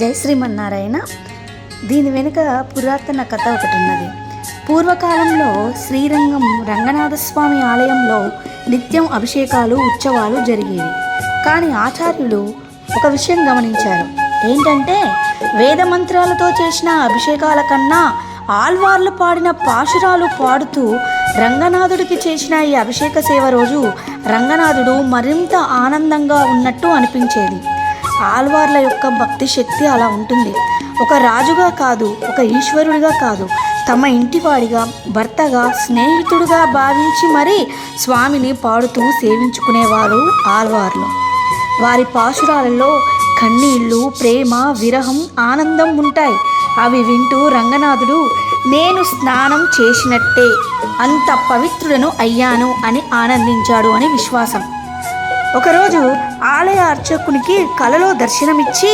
జై శ్రీమన్నారాయణ. దీని వెనుక పురాతన కథ ఒకటి ఉన్నది. పూర్వకాలంలో శ్రీరంగం రంగనాథస్వామి ఆలయంలో నిత్యం అభిషేకాలు ఉత్సవాలు జరిగేవి. కానీ ఆచార్యులు ఒక విషయం గమనించారు. ఏంటంటే వేద మంత్రాలతో చేసిన అభిషేకాల కన్నా ఆల్వార్లు పాడిన పాశురాలు పాడుతూ రంగనాథుడికి చేసిన ఈ అభిషేక సేవ రోజు రంగనాథుడు మరింత ఆనందంగా ఉన్నట్టు అనిపించేది. ఆల్వార్ల యొక్క భక్తి శక్తి అలా ఉంటుంది. ఒక రాజుగా కాదు ఒక ఈశ్వరుడిగా కాదు. తమ ఇంటివాడిగా భర్తగా స్నేహితుడుగా భావించి మరీ స్వామిని పాడుతూ సేవించుకునేవారు ఆల్వార్లు. వారి పాశురాలలో కన్నీళ్ళు ప్రేమ విరహం ఆనందం ఉంటాయి. అవి వింటూ రంగనాథుడు నేను స్నానం చేసినట్టే అంత పవిత్రుడను అయ్యాను అని ఆనందించాడు అని విశ్వాసం. ఒకరోజు ఆలయ అర్చకునికి కలలో దర్శనమిచ్చి